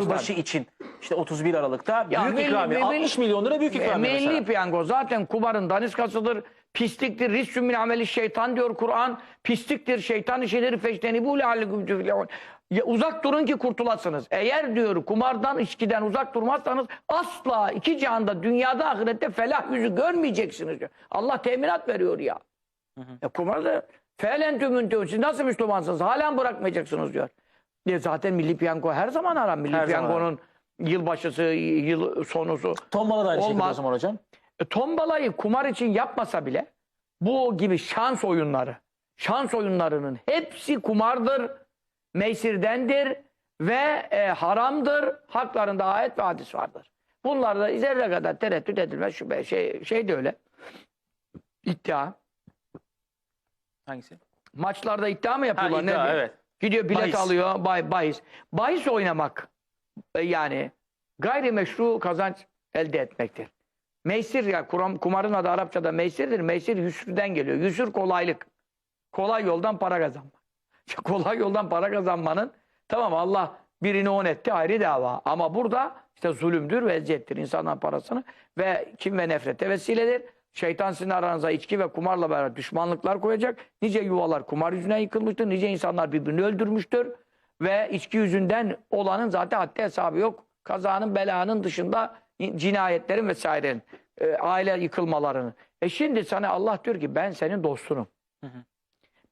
Yılbaşı için işte 31 Aralık'ta Ya büyük milli- ikramiye milli- 60 milyon lira büyük E, ikramiye Milli mesela. piyango zaten kumarın daniskasıdır, pisliktir, rissün min ameli şeytan diyor Kur'an, pisliktir, şeytan işidir, feşteni bu Uzak durun ki kurtulasınız. Eğer diyor kumardan, içkiden uzak durmazsanız asla iki cihanda, dünyada, ahirette felah yüzü görmeyeceksiniz diyor. Allah teminat veriyor ya. Ya kumarda fe'len tümüntü. Siz nasıl Müslümansınız? Halen bırakmayacaksınız diyor. Ya zaten milli piyango her zaman arar. Milli Her piyangonun yılbaşısı, yıl sonusu. Tombala da aynı şekilde o Olmaz. zaman hocam. E, tombalayı kumar için yapmasa bile bu gibi şans oyunları, şans oyunlarının hepsi kumardır, meysirdendir ve e, haramdır. Haklarında ayet ve hadis vardır. Bunlarda zerre kadar tereddüt edilmez. Şüphe, şey, şey de öyle. İddia. Hangisi? Maçlarda iddia mı Ha, yapıyorlar? iddia, ne? evet. Gidiyor bilet Bahis. alıyor, bay, bahis. Bahis oynamak e, yani gayrimeşru kazanç elde etmektir. Meysir ya kuram, kumarın adı Arapçada meysirdir. Meysir yusrden geliyor. Yusur kolaylık. Kolay yoldan para kazanmak. Kolay yoldan para kazanmanın tamam Allah birini on etti ayrı dava. Ama burada işte zulümdür ve eziyettir insanların parasını ve kim ve nefrete vesiledir. Şeytan sizin aranıza içki ve kumarla beraber düşmanlıklar koyacak. Nice yuvalar kumar yüzünden yıkılmıştır. Nice insanlar birbirini öldürmüştür. Ve içki yüzünden olanın zaten haddi hesabı yok. Kazanın belanın dışında cinayetlerin vesairenin e, aile yıkılmalarını. E şimdi sana Allah diyor ki ben senin dostunum.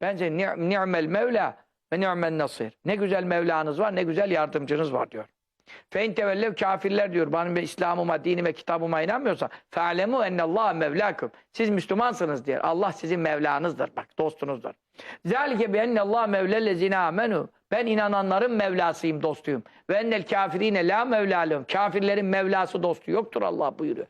Ben senin ni- ni'mel mevla ve ni'mel nasir. Ne güzel Mevlanız var ne güzel yardımcınız var diyor. Fein tevellev kafirler diyor. Benim İslam'ıma, dinime, kitabıma inanmıyorsa fe'alemu ennallâhe mevlâkum. Siz Müslümansınız diyor. Allah sizin Mevlanızdır. Bak dostunuzdur. Zalike bi ennallâhe mevlellezine amenu. Ben inananların Mevlasıyım, dostuyum. Ve ennel kafirine la mevlâlehum. Kafirlerin Mevlası dostu yoktur Allah buyuruyor.